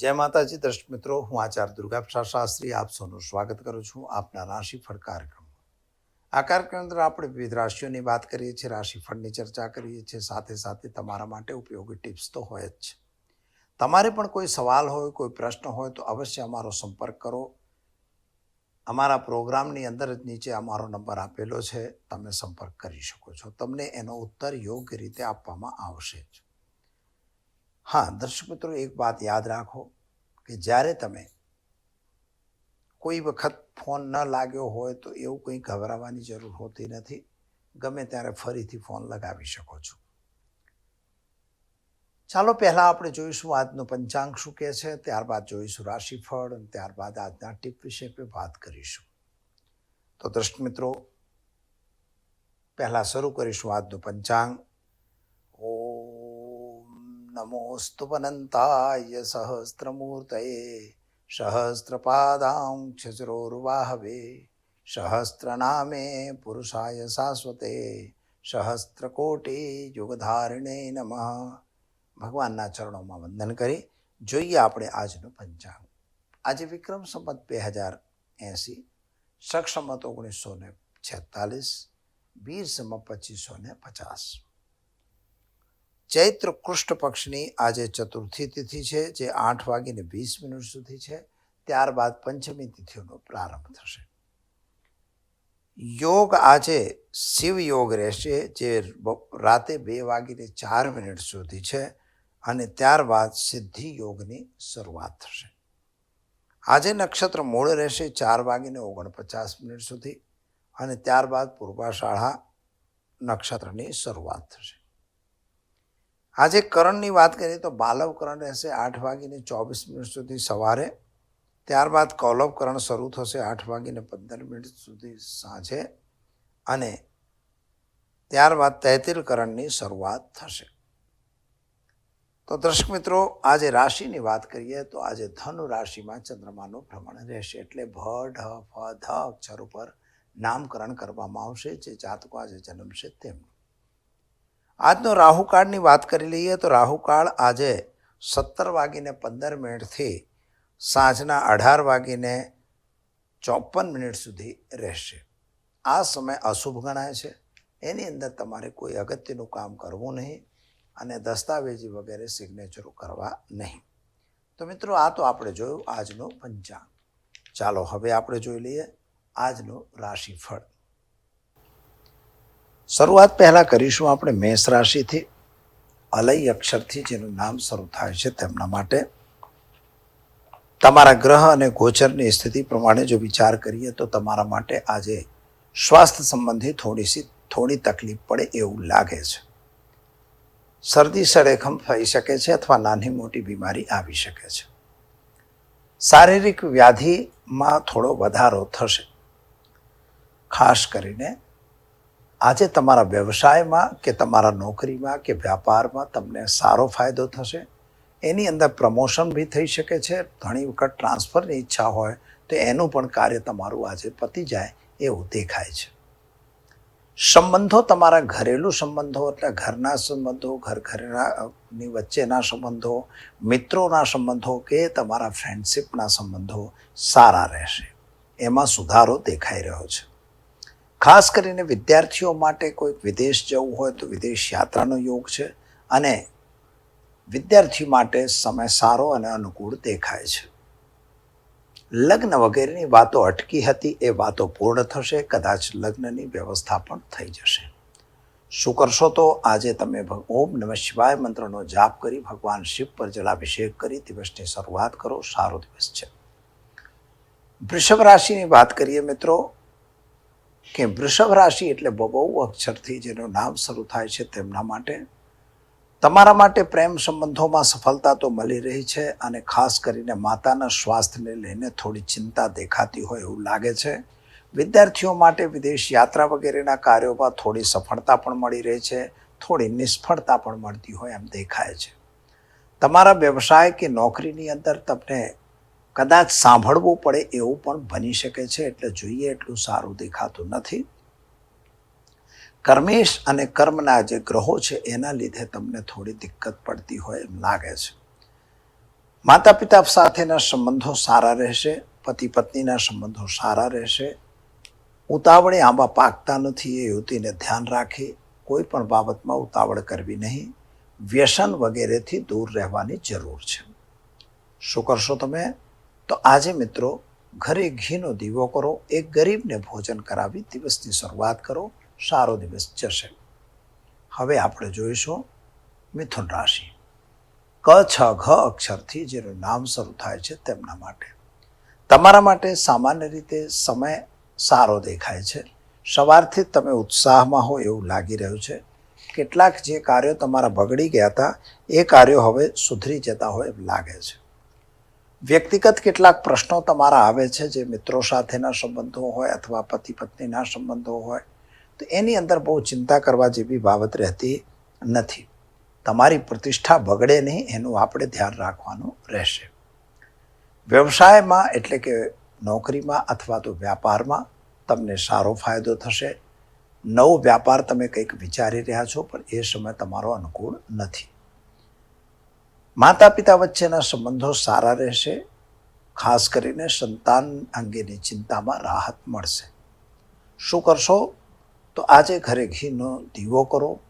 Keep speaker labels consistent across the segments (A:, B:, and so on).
A: જય માતાજી દર્શક મિત્રો, હું આચાર્ય દુર્ગા શાસ્ત્રી, આપ સૌનું સ્વાગત કરું છું આપના રાશિફળ કાર્યક્રમ આ કાર્યક્રમ અંદર આપણે વિવિધ રાશિઓની વાત કરીએ છીએ, રાશિફળની ચર્ચા કરીએ છીએ, સાથે સાથે તમારા માટે ઉપયોગી ટિપ્સ તો હોય જ છે. તમારે પણ કોઈ સવાલ હોય, કોઈ પ્રશ્ન હોય તો અવશ્ય અમારો સંપર્ક કરો. અમારા પ્રોગ્રામની અંદર જ નીચે અમારો નંબર આપેલો છે, તમે સંપર્ક કરી શકો છો. તમને એનો ઉત્તર યોગ્ય રીતે આપવામાં આવશે જ. હા, દર્શક મિત્રો, એક વાત યાદ રાખો કે જ્યારે તમે કોઈ વખત ફોન ન લાગ્યો હોય તો એવું કંઈ ગભરાવાની જરૂર હોતી નથી. ગમે ત્યારે ફરીથી ફોન લગાવી શકો છો. ચાલો, પહેલાં આપણે જોઈશું આજનું પંચાંગ શું કહે છે, ત્યારબાદ જોઈશું રાશિફળ અને ત્યારબાદ આજના ટીપ વિશે પણ વાત કરીશું. તો દર્શક મિત્રો, પહેલાં શરૂ કરીશું આજનું પંચાંગ. ઓમ નમોસ્તુ અનંતાય સહસ્ત્રમૂર્તયે સહસ્ત્રપાદાંક્ષરોર્વાહવે સહસ્ત્રનામે પુરુષાય શાશ્વતે સહસ્ત્રકોટી યુગધારિણે નમઃ ભગવાનના ચરણોમાં વંદન કરી જોઈએ આપણે આજનું પંચાંગ આજે વિક્રમ સંમત બે હજાર એંસી સક્ષમત ઓગણીસો ને છેતાલીસ વીર સંમત પચીસો ને પચાસ ચૈત્ર કૃષ્ણ પક્ષની આજે ચતુર્થી તિથિ છે, જે આઠ વાગીને વીસ મિનિટ સુધી છે. ત્યારબાદ પંચમી તિથિઓનો પ્રારંભ થશે. યોગ આજે શિવ યોગ રહેશે, જે રાતે બે વાગીને ચાર મિનિટ સુધી છે અને ત્યારબાદ સિદ્ધિ યોગની શરૂઆત થશે. આજે નક્ષત્ર મૂળ રહેશે ચાર વાગીને ઓગણપચાસ મિનિટ સુધી અને ત્યારબાદ પૂર્વાશાળા નક્ષત્રની શરૂઆત થશે. આજે કરણની વાત કરીએ તો બાલવ કરણ રહેશે આઠ વાગીને ચોવીસ મિનિટ સુધી સવારે. ત્યારબાદ કૌલવ કરણ શરૂ થશે આઠ વાગીને પંદર મિનિટ સુધી સાંજે અને ત્યારબાદ તૈતિલ કરણની શરૂઆત થશે. તો દર્શક મિત્રો, આજે રાશિની વાત કરીએ તો આજે ધનુ રાશિમાં ચંદ્રમાનું ભ્રમણ રહેશે એટલે ભ, ઢ, ફ, ધ અક્ષર ઉપર નામકરણ કરવામાં આવશે. જે જાતકો આજે જન્મશે તેમનું. આજનો રાહુકાળની વાત કરી લઈએ તો રાહુકાળ આજે સત્તર વાગીને પંદર મિનિટથી સાંજના અઢાર વાગીને ચોપન મિનિટ સુધી રહેશે. આ સમય અશુભ ગણાય છે. એની અંદર તમારે કોઈ અગત્યનું કામ કરવું નહીં અને દસ્તાવેજી વગેરે સિગ્નેચરો કરવા નહીં. તો મિત્રો, આ તો આપણે જોયું આજનો પંચાંગ. ચાલો, હવે આપણે જોઈ લઈએ આજનું રાશિફળ. શરૂઆત પહેલાં કરીશું આપણે મેષ રાશિથી. અલય અક્ષરથી જેનું નામ શરૂ થાય છે તેમના માટે. તમારા ગ્રહ અને ગોચરની સ્થિતિ પ્રમાણે જો વિચાર કરીએ તો તમારા માટે આજે સ્વાસ્થ્ય સંબંધી થોડી સી થોડી તકલીફ પડે એવું લાગે છે. શરદી સળેખમ થઈ શકે છે અથવા નાની મોટી બીમારી આવી શકે છે. શારીરિક વ્યાધિમાં થોડો વધારો થશે. ખાસ કરીને આજે તમારા વ્યવસાયમાં કે તમારા નોકરીમાં કે વ્યાપારમાં તમને સારો ફાયદો થશે? એની અંદર પ્રમોશન બી થઈ શકે છે. ઘણી વખત ટ્રાન્સફરની ઈચ્છા હોય તો એનું પણ કાર્ય તમારું આજે પતી જાય એવું દેખાય છે. સંબંધો તમારા ઘરેલું સંબંધો એટલે ઘરના સંબંધો, ઘર ઘરેની વચ્ચેના સંબંધો, મિત્રોના સંબંધો કે તમારા ફ્રેન્ડશિપના સંબંધો સારા રહેશે. એમાં સુધારો દેખાઈ રહ્યો છે. ખાસ કરીને વિદ્યાર્થીઓ માટે કોઈક વિદેશ જવું હોય તો વિદેશ યાત્રાનો યોગ છે અને વિદ્યાર્થી માટે સમય સારો અને અનુકૂળ દેખાય છે. લગ્ન વગેરેની વાતો અટકી હતી, એ વાતો પૂર્ણ થશે, કદાચ લગ્નની વ્યવસ્થા પણ થઈ જશે. શું કરશો તો? આજે તમે ઓમ નમઃ શિવાય મંત્રનો જાપ કરી ભગવાન શિવ પર જલાભિષેક કરી દિવસની શરૂઆત કરો. સારો દિવસ છે. વૃષભ રાશિની વાત કરીએ મિત્રો કે વૃષભ રાશિ એટલે બહુ અક્ષરથી જેનું નામ શરૂ થાય છે તેમના માટે. તમારા માટે પ્રેમ સંબંધોમાં સફળતા તો મળી રહી છે અને ખાસ કરીને માતાના સ્વાસ્થ્યને લઈને થોડી ચિંતા દેખાતી હોય એવું લાગે છે. વિદ્યાર્થીઓ માટે વિદેશ યાત્રા વગેરેના કાર્યોમાં થોડી સફળતા પણ મળી રહી છે, થોડી નિષ્ફળતા પણ મળતી હોય એમ દેખાય છે. તમારા વ્યવસાય કે નોકરીની અંદર તમને કદાચ સાંભળવું પડે એવું પણ બની શકે છે એટલે જોઈએ એટલું સારું દેખાતું નથી. કર્મેશ અને કર્મના જે ગ્રહો છે એના લીધે તમને થોડી દિક્કત પડતી હોય એમ લાગે છે. માતા પિતા સાથેના સંબંધો સારા રહેશે, પતિ પત્નીના સંબંધો સારા રહેશે. ઉતાવળે આંબા પાકતા નથી એ યુવતીને ધ્યાન રાખી, કોઈ પણ બાબતમાં ઉતાવળ કરવી નહીં. વ્યસન વગેરેથી દૂર રહેવાની જરૂર છે. શું કરશો તમે? તો આજે મિત્રો ઘરે ઘીનો દીવો કરો, એક ગરીબને ભોજન કરાવી દિવસની શરૂઆત કરો, સારો દિવસ જશે. હવે આપણે જોઈશું મિથુન રાશિ. ક, છ, ઘ અક્ષરથી જેનું નામ શરૂ થાય છે તેમના માટે. તમારા માટે સામાન્ય રીતે સમય સારો દેખાય છે. સવારથી તમે ઉત્સાહમાં હો એવું લાગી રહ્યું છે. કેટલાક જે કાર્યો તમારા બગડી ગયા હતા, એ કાર્યો હવે સુધરી જતા હોય એમ લાગે છે. વ્યક્તિગત કેટલાક પ્રશ્નો તમારા આવે છે જે મિત્રો સાથેના સંબંધો હોય અથવા પતિ પત્નીના સંબંધો હોય, તો એની અંદર બહુ ચિંતા કરવા જેવી બાબત રહેતી નથી. તમારી પ્રતિષ્ઠા બગડે નહીં, એનું આપણે ધ્યાન રાખવાનું રહેશે. વ્યવસાયમાં એટલે કે નોકરીમાં અથવા તો વ્યાપારમાં તમને સારો ફાયદો થશે. નવો વ્યાપાર તમે કંઈક વિચારી રહ્યા છો, પણ એ સમય તમારો અનુકૂળ નથી. માતા પિતા વચ્ચેના સંબંધો સારા રહેશે, ખાસ કરીને સંતાન અંગેની ચિંતામાં રાહત મળશે. શું કરશો? તો આજે ઘરે ઘીનો દીવો કરો,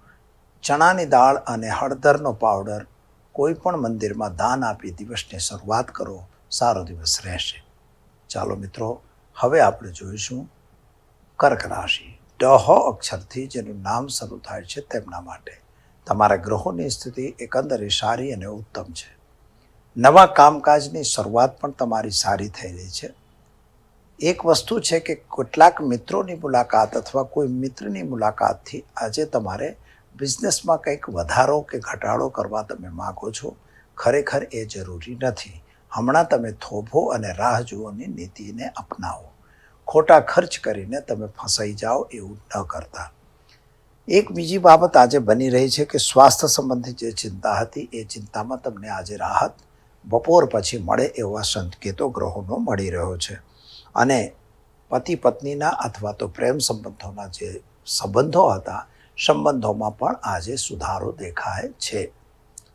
A: ચણાની દાળ અને હળદરનો પાવડર કોઈ પણ મંદિરમાં દાન આપી દિવસની શરૂઆત કરો, સારો દિવસ રહેશે. ચાલો મિત્રો, હવે આપણે જોઈશું કર્ક રાશિ. ડહ અક્ષરથી જેનું નામ શરૂ થાય છે તેમના માટે. તમારા ગ્રહોની સ્થિતિ એકંદરે સારી અને ઉત્તમ છે. નવા કામકાજની શરૂઆત પણ તમારી સારી થઈ રહી છે. એક વસ્તુ છે કે કેટલાક મિત્રોની મુલાકાત અથવા કોઈ મિત્રની મુલાકાતથી આજે તમારે બિઝનેસમાં કંઈક વધારો કે ઘટાડો કરવા તમે માગો છો, ખરેખર એ જરૂરી નથી. હમણાં તમે થોભો અને રાહ જુઓની નીતિને અપનાવો. ખોટા ખર્ચ કરીને તમે ફસાઈ જાઓ એવું ન કરતા. એક બીજી બાબત આજે બની રહી છે કે સ્વાસ્થ્ય સંબંધી જે ચિંતા હતી, એ ચિંતામાં તમને આજે રાહત બપોર પછી મળે એવા સંકેતો ગ્રહોનો મળી રહ્યો છે. અને પતિ પત્નીના અથવા તો પ્રેમ સંબંધોના જે સંબંધો હતા, સંબંધોમાં પણ આજે સુધારો દેખાય છે.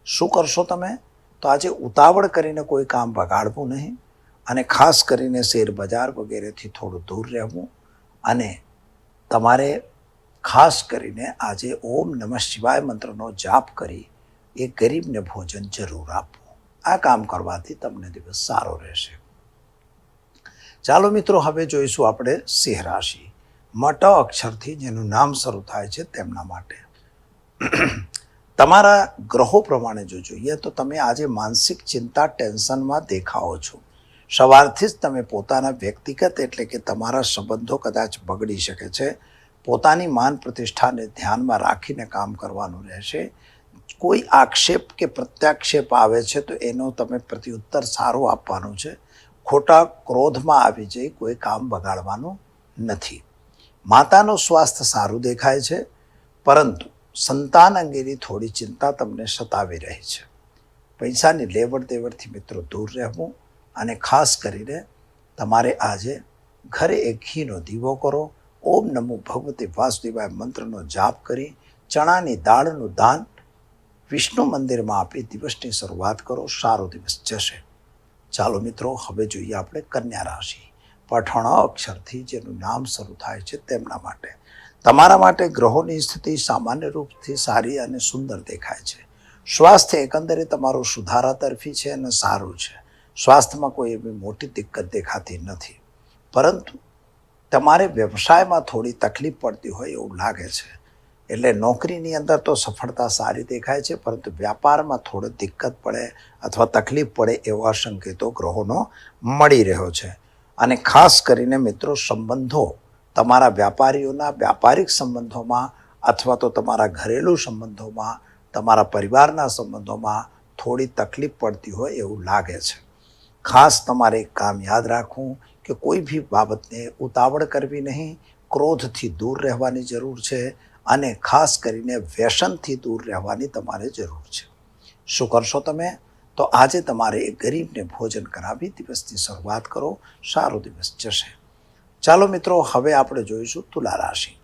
A: શું કરશો તમે? તો આજે ઉતાવળ કરીને કોઈ કામ બગાડવું નહીં અને ખાસ કરીને શેર બજાર વગેરેથી થોડું દૂર રહેવું અને તમારે ખાસ કરીને આજે ઓમ નમઃ શિવાય મંત્રનો જાપ કરી એ ગરીબને ભોજન જરૂર આપવું આ કામ કરવાથી તમને દિવસ સારો રહેશે. ચાલો મિત્રો, હવે જોઈશું આપણે સિંહ રાશિ. મટ અક્ષરથી જેનું નામ શરૂ થાય છે તેમના માટે. તમારા ગ્રહો પ્રમાણે જો જોઈએ તો તમે આજે માનસિક ચિંતા, ટેન્શનમાં દેખાઓ છો. સવારથી જ તમે પોતાના વ્યક્તિગત એટલે કે તમારા સંબંધો કદાચ બગડી શકે છે. પોતાની માન પ્રતિષ્ઠાને ધ્યાનમાં રાખીને કામ કરવાનું રહેશે. કોઈ આક્ષેપ કે પ્રત્યાક્ષેપ આવે છે તો એનો તમે પ્રત્યુત્તર સારો આપવાનું છે. ખોટા ક્રોધમાં આવી જઈ કોઈ કામ બગાડવાનું નથી. માતાનું સ્વાસ્થ્ય સારું દેખાય છે, પરંતુ સંતાન અંગેની થોડી ચિંતા તમને સતાવી રહી છે. પૈસાની લેવડ દેવડથી મિત્રો દૂર રહેવું અને ખાસ કરીને તમારે આજે ઘરે એક ઘીનો દીવો કરો ઓમ નમો ભગવતી વાસુદેવાય મંત્રનો જાપ કરી, ચણાની દાળનું દાન વિષ્ણુ મંદિરમાં આપી દિવસની શરૂઆત કરો, સારો દિવસ જશે. ચાલો મિત્રો, હવે જોઈએ આપણે કન્યા રાશિ. પઠણ અક્ષરથી જેનું નામ શરૂ થાય છે તેમના માટે. તમારા માટે ગ્રહોની સ્થિતિ સામાન્ય રૂપથી સારી અને સુંદર દેખાય છે. સ્વાસ્થ્ય એકંદરે તમારું સુધારા તરફી છે અને સારું છે. સ્વાસ્થ્યમાં કોઈ એવી મોટી દિક્કત દેખાતી નથી. પરંતુ તમારે વ્યવસાયમાં થોડી તકલીફ પડતી હોય એવું લાગે છે. એટલે નોકરીની અંદર તો સફળતા સારી દેખાય છે, પરંતુ વ્યાપારમાં થોડી દિક્કત પડે અથવા તકલીફ પડે એવા સંકેતો ગ્રહોનો મળી રહ્યો છે. અને ખાસ કરીને મિત્રો, સંબંધો તમારા વ્યાપારીઓના વ્યાપારિક સંબંધોમાં અથવા તો તમારા ઘરેલું સંબંધોમાં, તમારા પરિવારના સંબંધોમાં થોડી તકલીફ પડતી હોય એવું લાગે છે. ખાસ તમારે એક કામ યાદ રાખવું કે કોઈ બી બાબતને ઉતાવળ કરવી નહીં. ક્રોધથી દૂર રહેવાની જરૂર છે અને ખાસ કરીને વ્યસનથી દૂર રહેવાની તમારે જરૂર છે. શું કરશો તમે? તો આજે તમારે એક ગરીબને ભોજન કરાવી, દિવસની શરૂઆત કરો, સારો દિવસ જશે. ચાલો મિત્રો, હવે આપણે જોઈશું તુલા રાશિ.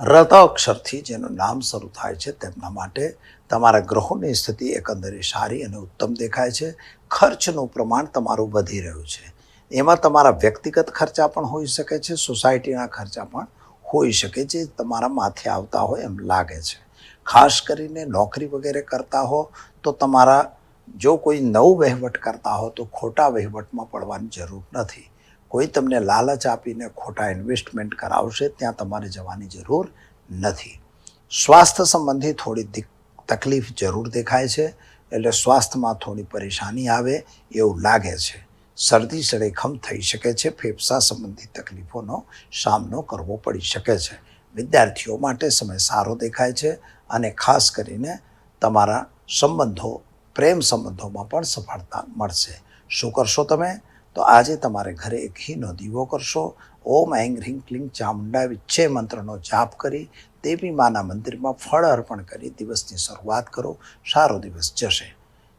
A: રત અક્ષરથી જેનું નામ શરૂ થાય છે તેમના માટે તમારા ગ્રહોની સ્થિતિ એકંદરે સારી અને ઉત્તમ દેખાય છે. ખર્ચનું પ્રમાણ તમારું વધી રહ્યું છે. એમાં તમારા વ્યક્તિગત ખર્ચા પણ હોઈ શકે છે, સોસાયટીના ખર્ચા પણ હોઈ શકે જે તમારા માથે આવતા હોય એમ લાગે છે. ખાસ કરીને નોકરી વગેરે કરતા હો તો તમારા જો કોઈ નવું વહીવટ કરતા હો તો ખોટા વહીવટમાં પડવાની જરૂર નથી. કોઈ તમને લાલચ આપીને ખોટા ઇન્વેસ્ટમેન્ટ કરાવશે ત્યાં તમારે જવાની જરૂર નથી. સ્વાસ્થ્ય સંબંધી થોડી તકલીફ જરૂર દેખાય છે, એટલે સ્વાસ્થ્યમાં થોડી પરેશાની આવે એવું લાગે છે. શરદી સળેખમ થઈ શકે છે, ફેફસા સંબંધી તકલીફોનો સામનો કરવો પડી શકે છે. વિદ્યાર્થીઓ માટે સમય સારો દેખાય છે અને ખાસ કરીને તમારા સંબંધો, પ્રેમ સંબંધોમાં પણ સફળતા મળશે. શું કરશો તમે? તો આજે તમારે ઘરે એક ઘીનો દીવો કરશો. ઓમ એંગ હ્રીં ક્લિંગ ચામુંડા વિચ્છે મંત્રનો જાપ કરી, દેવી માના મંદિરમાં ફળ અર્પણ કરી દિવસની શરૂઆત કરો. સારો દિવસ જશે.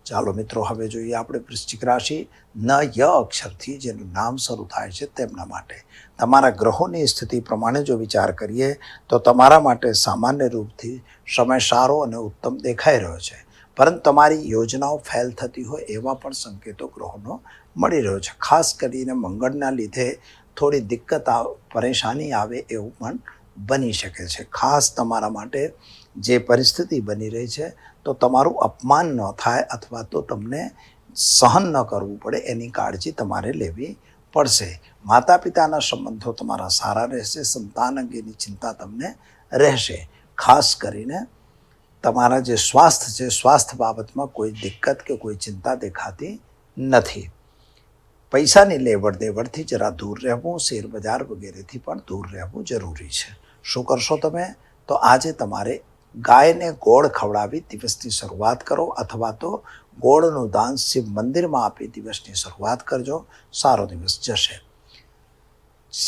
A: ચાલો મિત્રો, હવે જોઈએ આપણે વૃશ્ચિક રાશિ. ન ય અક્ષરથી જેનું નામ શરૂ થાય છે તેમના માટે. તમારા ગ્રહોની સ્થિતિ પ્રમાણે જો વિચાર કરીએ, તો તમારા માટે સામાન્ય રૂપથી સમય સારો અને ઉત્તમ દેખાઈ રહ્યો છે. પરંતુ તમારી યોજનાઓ ફેલ થતી હોય એવા પણ સંકેતો ગ્રહોનો મળી રહ્યો છે. ખાસ કરીને મંગળના લીધે થોડી દિક્કત આવે પરેશાની આવે એવું પણ બની શકે છે. ખાસ તમારા માટે જે પરિસ્થિતિ બની રહી છે તો તમારું અપમાન ન થાય અથવા તો તમને સહન ન કરવું પડે એની કાળજી તમારે લેવી પડશે. માતા પિતાના સંબંધો તમારા સારા રહેશે, સંતાન અંગેની ચિંતા તમને રહેશે. ખાસ કરીને તમારા જે સ્વાસ્થ્ય છે, સ્વાસ્થ્ય બાબતમાં કોઈ દિક્કત કે કોઈ ચિંતા દેખાતી નથી. પૈસાની લેવડ દેવડથી જરા દૂર રહેવું, શેર બજાર વગેરેથી પણ દૂર રહેવું જરૂરી છે. શું કરશો તમે? તો આજે તમારે ગાયને ગોળ ખવડાવી દિવસની શરૂઆત કરો અથવા તો ગોળનું દાન શિવ મંદિરમાં આપી દિવસની શરૂઆત કરજો. સારો દિવસ જશે.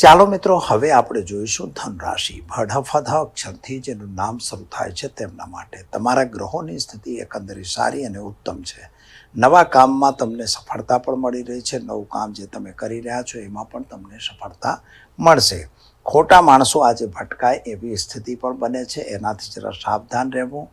A: ચાલો મિત્રો, હવે આપણે જોઈશું ધનરાશિ. ભડફધ અક્ષરથી જેનું નામ શરૂ થાય છે તેમના માટે. તમારા ગ્રહોની સ્થિતિ એકંદરે સારી અને ઉત્તમ છે. નવા કામમાં તમને સફળતા પણ મળી રહી છે. નવું કામ જે તમે કરી રહ્યા છો એમાં પણ તમને સફળતા મળશે. ખોટા માણસો આજે ભટકાય એવી સ્થિતિ પણ બને છે. એનાથી જરા સાવધાન રહેવું,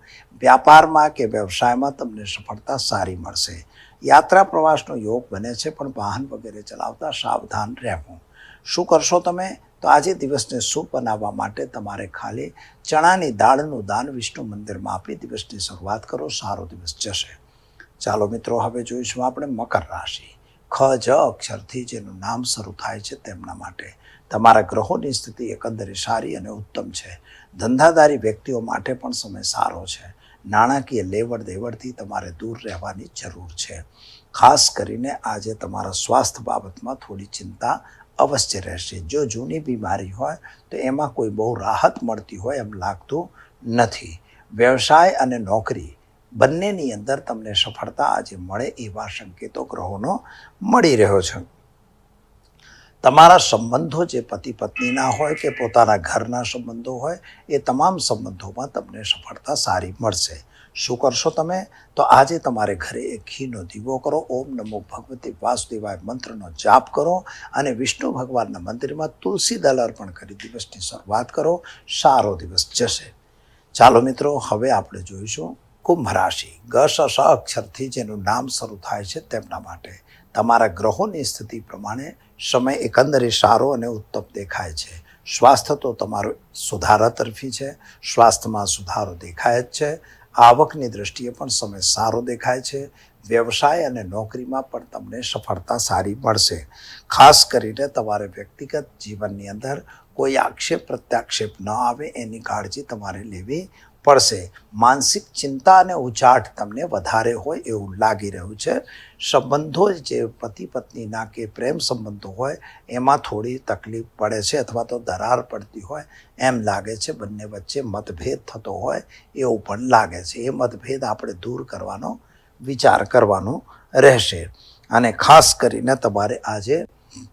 A: વ્યાપારમાં કે વ્યવસાયમાં તમને સફળતા સારી મળશે. યાત્રા પ્રવાસનો યોગ બને છે, પણ વાહન વગેરે ચલાવતા સાવધાન રહેવું. શું કરશો તમે? તો આજે દિવસને શુભ બનાવવા માટે તમારે ખાલી ચણાની દાળનું દાન વિષ્ણુ મંદિરમાં આપી દિવસની શરૂઆત કરો, સારો દિવસ જશે. ચાલો મિત્રો, હવે જોઈશું આપણે મકર રાશિ. ખ, જ અક્ષરથી જેનું નામ શરૂ થાય છે તેમના માટે. તમારા ગ્રહોની સ્થિતિ એકંદરે સારી અને ઉત્તમ છે. ધંધાદારી વ્યક્તિઓ માટે પણ સમય સારો છે. નાણાકીય લેવડ દેવડથી તમારે દૂર રહેવાની જરૂર છે. ખાસ કરીને આજે તમારા સ્વાસ્થ્ય બાબતમાં થોડી ચિંતા અવશ્ય રહેશે. જો જૂની બીમારી હોય, તો એમાં કોઈ બહુ રાહત મળતી હોય એમ લાગતું નથી. વ્યવસાય અને નોકરી બંનેની અંદર તમને સફળતા આજે મળે એવા સંકેતો ગ્રહોનો મળી રહ્યો છે. તમારા સંબંધો જે પતિ પત્નીના હોય કે પોતાના ઘરના સંબંધો હોય, એ તમામ સંબંધોમાં તમને સફળતા સારી મળશે. શું કરશો તમે? તો આજે તમારે ઘરે એક ઘીનો દીવો કરો. ઓમ નમો ભગવતી વાસુદેવાય મંત્રનો જાપ કરો અને વિષ્ણુ ભગવાનના મંદિરમાં તુલસી દળ અર્પણ કરી દિવસની શરૂઆત કરો. સારો દિવસ જશે. ચાલો મિત્રો, હવે આપણે જોઈશું કુંભ રાશિ. ગ સ સ અક્ષરથી જેનું નામ શરૂ થાય છે તેમના માટે. તમારા ગ્રહોની સ્થિતિ પ્રમાણે સમય એકંદરે સારો અને ઉત્તમ દેખાય છે. સ્વાસ્થ્ય તો તમારું સુધારા તરફી છે. સ્વાસ્થ્યમાં સુધારો દેખાય જ છે. આવકની દ્રષ્ટિએ પણ સમય સારો દેખાય છે. વ્યવસાય અને નોકરીમાં પણ તમને સફળતા સારી મળશે. ખાસ કરીને તમારે વ્યક્તિગત જીવનની અંદર કોઈ આક્ષેપ પ્રત્યાક્ષેપ ન આવે, એની કાળજી તમારે લેવી પડશે. માનસિક ચિંતા અને ઉચાટ તમને વધારે હોય એવું લાગી રહ્યું છે. સંબંધો જે પતિ પત્નીના કે પ્રેમ સંબંધો હોય, એમાં થોડી તકલીફ પડે છે અથવા તો દરાર પડતી હોય, એમ લાગે છે. બંને વચ્ચે મતભેદ થતો હોય એવું પણ લાગે છે. એ મતભેદ આપણે દૂર કરવાનો, વિચાર કરવાનો રહેશે. અને ખાસ કરીને તમારે આજે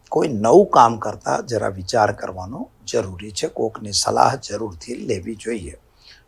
A: કોઈ નવું કામ કરતાં જરા વિચાર કરવાનો જરૂરી છે. કોકની સલાહ જરૂરથી લેવી જોઈએ.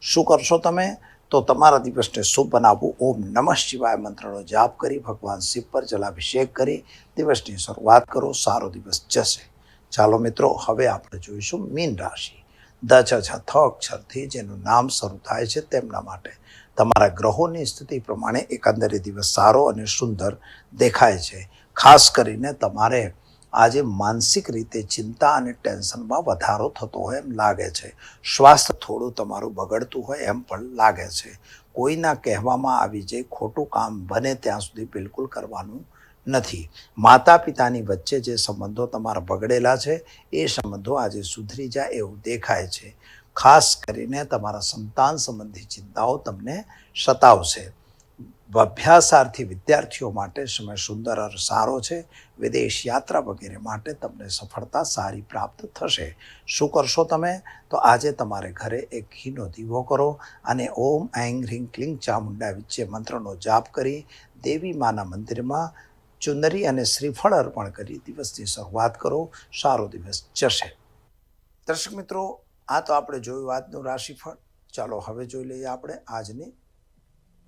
A: શું કરશો તમે? તો તમારા દિવસને શુભ બનાવવું ઓમ નમઃ શિવાય. મંત્રનો જાપ કરી, ભગવાન શિવ પર જલાભિષેક કરી, દિવસની શરૂઆત કરો. સારો દિવસ જશે. ચાલો મિત્રો, હવે આપણે જોઈશું મીન રાશિ. દ, છ છ, થ અક્ષરથી જેનું નામ શરૂ થાય છે તેમના માટે. તમારા ગ્રહોની સ્થિતિ પ્રમાણે એકંદરે દિવસ સારો અને સુંદર દેખાય છે. ખાસ કરીને તમારે આજે માનસિક રીતે ચિંતા અને ટેન્શનમાં વધારો થતો હોય એમ લાગે છે. સ્વાસ્થ્ય થોડું તમારું બગડતું હોય એમ પણ લાગે છે. કોઈના કહેવામાં આવી જાય ખોટું કામ બને ત્યાં સુધી બિલકુલ કરવાનું નથી. માતા પિતાની વચ્ચે જે સંબંધો તમારા બગડેલા છે, એ સંબંધો આજે સુધરી જાય એવું દેખાય છે. ખાસ કરીને તમારા સંતાન સંબંધી ચિંતાઓ તમને સતાવશે. અભ્યાસાર્થી વિદ્યાર્થીઓ માટે સમય સુંદર અને સારો છે. વિદેશ યાત્રા વગેરે માટે તમને સફળતા સારી પ્રાપ્ત થશે. શું કરશો તમે? તો આજે તમારે ઘરે એક ઘીનો દીવો કરો અને ઓમ એંગ હ્રીંગ ક્લિંગ ચામુંડા વિચ્ચે મંત્રનો જાપ કરી દેવી માના મંદિરમાં ચુંદરી અને શ્રીફળ અર્પણ કરી દિવસની શરૂઆત કરો. સારો દિવસ જશે. દર્શક મિત્રો, આ તો આપણે જોયું આજનું રાશિફળ. ચાલો હવે જોઈ લઈએ આપણે આજની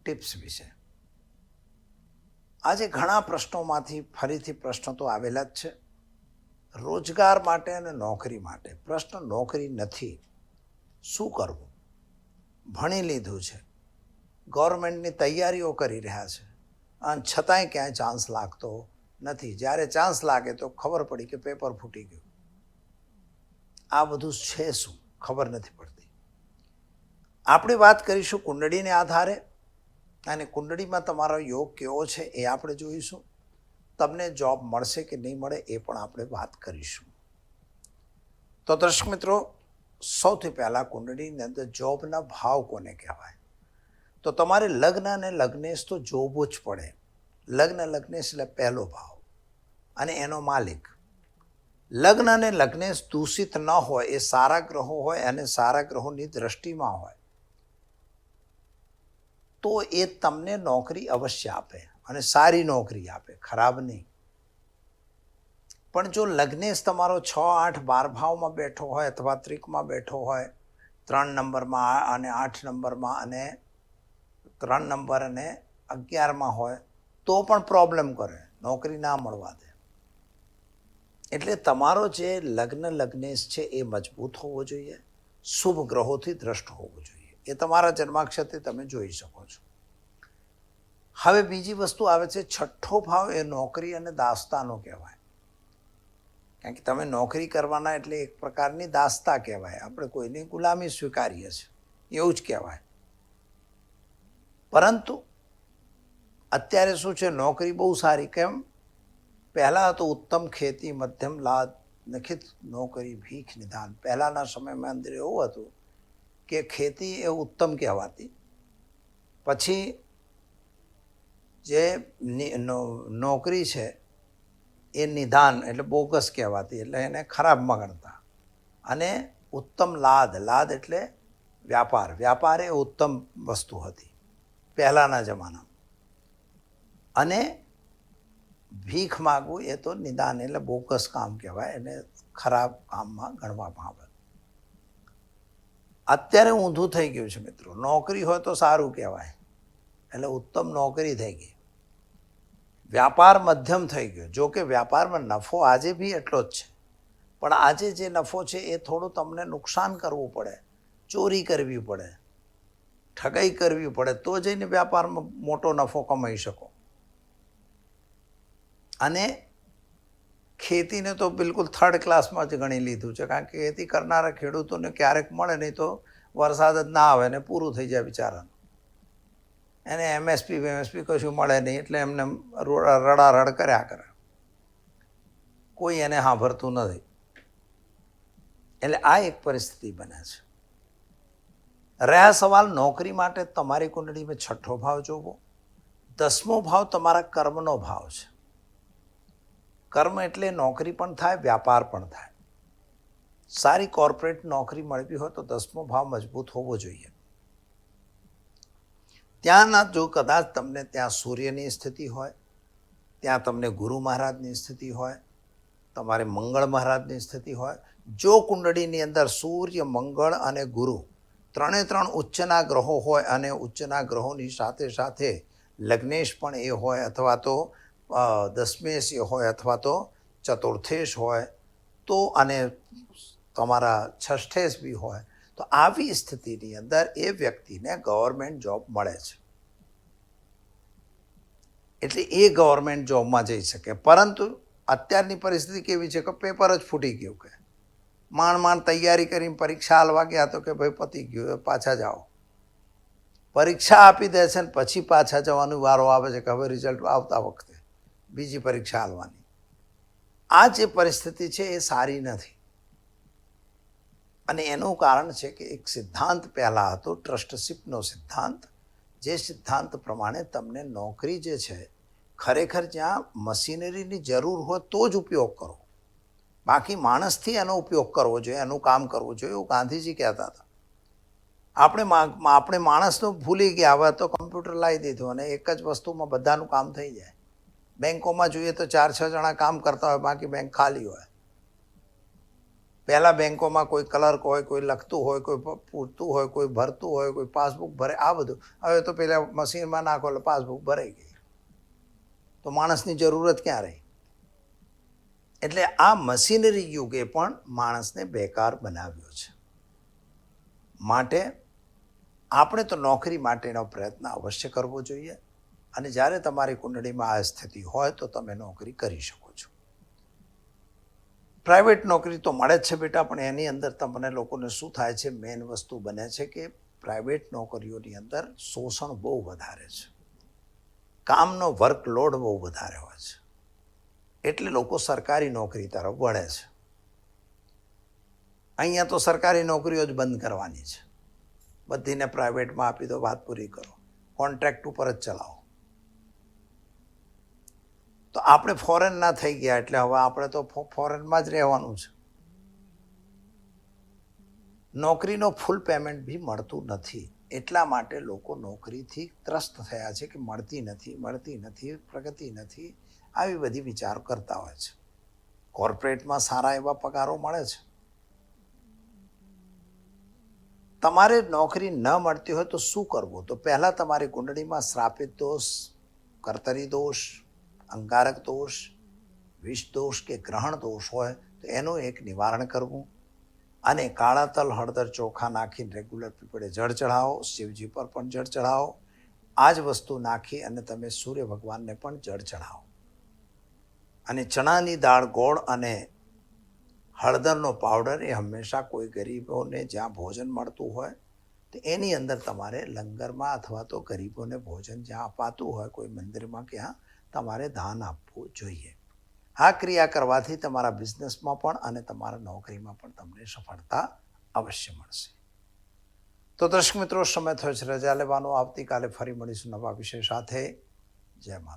A: ટિપ્સ વિશે. આજે ઘણા પ્રશ્નોમાંથી ફરીથી પ્રશ્નો તો આવેલા જ છે. રોજગાર માટે અને નોકરી માટે. પ્રશ્ન નોકરી નથી. શું કરવું? ભણી લીધું છે. ગવર્મેન્ટની તૈયારીઓ કરી રહ્યા છે. અને છતાંય ક્યાંય ચાન્સ લાગતો નથી. જ્યારે ચાન્સ લાગે તો ખબર પડી કે પેપર ફૂટી ગયું. આ બધું છે શું? ખબર નથી પડતી. આપણે વાત કરીશું કુંડળીને આધારે. અને કુંડળીમાં તમારો યોગ કેવો છે એ આપણે જોઈશું. તમને જોબ મળશે કે નહીં મળે એ પણ આપણે વાત કરીશું. તો દર્શક મિત્રો, સૌથી પહેલાં કુંડળીની અંદર જોબના ભાવ કોને કહેવાય? તો તમારે લગ્ન અને લગ્નેશ તો જોવું જ પડે. લગ્ન, લગ્નેશ એટલે પહેલો ભાવ. અને એનો માલિક. લગ્ન અને લગ્નેશ દૂષિત ન હોય, એ સારા ગ્રહો હોય અને સારા ગ્રહોની દ્રષ્ટિમાં હોય. તો એ તમને નોકરી અવશ્ય આપે અને સારી નોકરી આપે, ખરાબ નહીં. પણ જો લગ્નેશ તમારો છ, આઠ બાર ભાવમાં બેઠો હોય અથવા ત્રિકમાં બેઠો હોય, ત્રણ નંબરમાં અને આઠ નંબરમાં અને ત્રણ નંબર અને અગિયારમાં હોય, તો પણ પ્રોબ્લેમ કરે, નોકરી ના મળવા દે. એટલે તમારો જે લગ્ન લગ્નેશ છે એ મજબૂત હોવો જોઈએ, શુભ ગ્રહોથી દ્રષ્ટ હોવો જોઈએ. એ તમારા જન્માક્ષરથી તમે જોઈ શકો છો. હવે બીજી વસ્તુ આવે છે, છઠ્ઠો ભાવ એ નોકરી અને દાસ્તાનો કહેવાય. કારણ કે તમે નોકરી કરવાના એટલે એક પ્રકારની દાસ્તા કહેવાય. આપણે કોઈની ગુલામી સ્વીકારીએ છીએ. એવું જ કહેવાય. પરંતુ અત્યારે શું છે, નોકરી બહુ સારી કેમ? પહેલાં તો ઉત્તમ ખેતી, મધ્યમ લાદ, નખિત નોકરી, ભીખ નિદાન પહેલાંના સમયમાં અંદર એવું હતું કે ખેતી એ ઉત્તમ કહેવાતી. પછી જે નોકરી છે, એ નિદાન એટલે બોગસ કહેવાતી એટલે એને ખરાબમાં ગણતા. અને ઉત્તમ લાદ લાદ એટલે વ્યાપાર. વ્યાપાર એ ઉત્તમ વસ્તુ હતી પહેલાંના જમાનામાં. અને ભીખ માગવું એ તો નિદાન એટલે બોગસ કામ કહેવાય, એને ખરાબ કામમાં ગણવામાં આવે. અત્યારે ઊંધું થઈ ગયું છે મિત્રો. નોકરી હોય તો સારું કહેવાય. એટલે ઉત્તમ નોકરી થઈ ગઈ. વ્યાપાર મધ્યમ થઈ ગયો. જો કે વ્યાપારમાં નફો આજે બી એટલો જ છે. પણ આજે જે નફો છે એ થોડું તમને નુકસાન કરવું પડે. ચોરી કરવી પડે. ઠગાઈ કરવી પડે. તો જઈને વ્યાપારમાં મોટો નફો કમાઈ શકો. અને ખેતીને તો બિલકુલ થર્ડ ક્લાસમાં જ ગણી લીધું છે, કારણ કે ખેતી કરનારા ખેડૂતોને ક્યારેક મળે નહીં તો વરસાદ જ ના આવે ને પૂરું થઈ જાય બિચારાનું. એને એમએસપી એમએસપી કશું મળે નહીં એટલે એમને રડારડ કર્યા કરે. કોઈ એને સાંભળતું નથી. એટલે આ એક પરિસ્થિતિ બને છે. રહ્યા સવાલ નોકરી માટે તમારી કુંડળીમાં છઠ્ઠો ભાવ જોવો. દસમો ભાવ તમારા કર્મનો ભાવ છે. કર્મ એટલે નોકરી પણ થાય, વ્યાપાર પણ થાય. સારી કોર્પોરેટ નોકરી મળવી હોય તો દસમો ભાવ મજબૂત હોવો જોઈએ. ત્યાંના જો કદાચ તમને ત્યાં સૂર્યની સ્થિતિ હોય, ત્યાં તમને ગુરુ મહારાજની સ્થિતિ હોય, તમારે મંગળ મહારાજની સ્થિતિ હોય, જો કુંડળીની અંદર સૂર્ય, મંગળ અને ગુરુ ત્રણે ત્રણ ઉચ્ચના ગ્રહો હોય અને ઉચ્ચના ગ્રહોની સાથે સાથે લગ્નેશ પણ એ હોય અથવા તો દસમેશ હોય અથવા તો ચતુર્થેશ હોય, તો અને તમારા છઠ્ઠેશ બી હોય, તો આવી સ્થિતિની અંદર એ વ્યક્તિને ગવર્મેન્ટ જોબ મળે છે. એટલે એ ગવર્મેન્ટ જોબમાં જઈ શકે. પરંતુ અત્યારની પરિસ્થિતિ કેવી છે કે પેપર જ ફૂટી ગયું કે. માંડ માંડ તૈયારી કરીને પરીક્ષા હાલવા ગયા તો કે ભાઈ પતી ગયું પાછા જાઓ. પરીક્ષા આપી દે છે ને પછી પાછા જવાનું વારો આવે છે કે હવે રિઝલ્ટ આવતા વખતે. બીજી પરીક્ષા હાલવાની આ જે પરિસ્થિતિ છે એ સારી નથી. અને એનું કારણ છે કે એક સિદ્ધાંત પહેલાં હતો, ટ્રસ્ટશીપનો સિદ્ધાંત. જે સિદ્ધાંત પ્રમાણે તમને નોકરી જે છે, ખરેખર જ્યાં મશીનરીની જરૂર હોય તો જ ઉપયોગ કરો. બાકી માણસથી એનો ઉપયોગ કરવો જોઈએ, એનું કામ કરવું જોઈએ એવું ગાંધીજી કહેતા હતા. આપણે આપણે માણસનું ભૂલી ગયા હવે તો કમ્પ્યુટર લાવી દીધું અને એક જ વસ્તુમાં બધાનું કામ થઈ જાય. બેંકોમાં જોઈએ તો ચાર છ જણા કામ કરતા હોય, બાકી બેંક ખાલી હોય. પહેલાં બેંકોમાં કોઈ ક્લર્ક હોય, કોઈ લખતું હોય, કોઈ પૂરતું હોય, કોઈ ભરતું હોય, કોઈ પાસબુક ભરે, આ બધું. હવે તો પેલા મશીનમાં નાખો એટલે પાસબુક ભરાઈ ગઈ. તો માણસની જરૂરત ક્યાં રહી? એટલે આ મશીનરી યુગે પણ માણસને બેકાર બનાવ્યો છે. માટે આપણે તો નોકરી માટેનો પ્રયત્ન અવશ્ય કરવો જોઈએ. અને જ્યારે તમારી કુંડળીમાં આ સ્થિતિ હોય તો તમે નોકરી કરી શકો છો. પ્રાઇવેટ નોકરી તો મળે જ છે બેટા, પણ એની અંદર તમને લોકોને શું થાય છે મેઇન વસ્તુ બને છે કે પ્રાઇવેટ નોકરીઓની અંદર શોષણ બહુ વધારે છે. કામનો વર્કલોડ બહુ વધારે હોય છે. એટલે લોકો સરકારી નોકરી તરફ વળે છે. અહીંયા તો સરકારી નોકરીઓ જ બંધ કરવાની છે. બધીને પ્રાઇવેટમાં આપી દો, વાત પૂરી કરો. કોન્ટ્રાક્ટ ઉપર જ ચલાવો. તો આપણે ફોરેન ના થઈ ગયા એટલે હવે આપણે તો ફોરેનમાં જ રહેવાનું છે. નોકરીનો ફૂલ પેમેન્ટ બી મળતું નથી. એટલા માટે લોકો નોકરીથી ત્રસ્ત થયા છે કે મળતી નથી મળતી નથી, પ્રગતિ નથી, આવી બધી વિચારો કરતા હોય છે. કોર્પોરેટમાં સારા એવા પગારો મળે છે. તમારે નોકરી ન મળતી હોય તો શું કરવું? તો પહેલાં તમારી કુંડળીમાં શ્રાપિત દોષ, કર્તરી દોષ અંગારક દોષ, વિષ દોષ કે ગ્રહણ દોષ હોય તો એનું એક નિવારણ કરવું અને કાળા તલ હળદર ચોખા નાખીને રેગ્યુલર પીપળે જળ ચઢાવો, શિવજી પર પણ જળ ચઢાવો, આ જ વસ્તુ નાખી અને તમે સૂર્ય ભગવાનને પણ જળ ચઢાવો. અને ચણાની દાળ ગોળ અને હળદરનો પાવડર એ હંમેશા કોઈ ગરીબોને જ્યાં ભોજન મળતું હોય તો એની અંદર તમારે લંગરમાં અથવા તો ગરીબોને ભોજન જ્યાં અપાતું હોય કોઈ મંદિરમાં, ક્યાં તમારે ધ્યાન આપવું જોઈએ. આ ક્રિયા કરવાથી તમારા બિઝનેસમાં પણ અને તમારા નોકરીમાં પણ તમને સફળતા અવશ્ય મળશે. તો દર્શક મિત્રો, સમય થયો છે. રજા લેવાનો. આવતીકાલે ફરી મળીશું નવા વિષય સાથે. જય માતા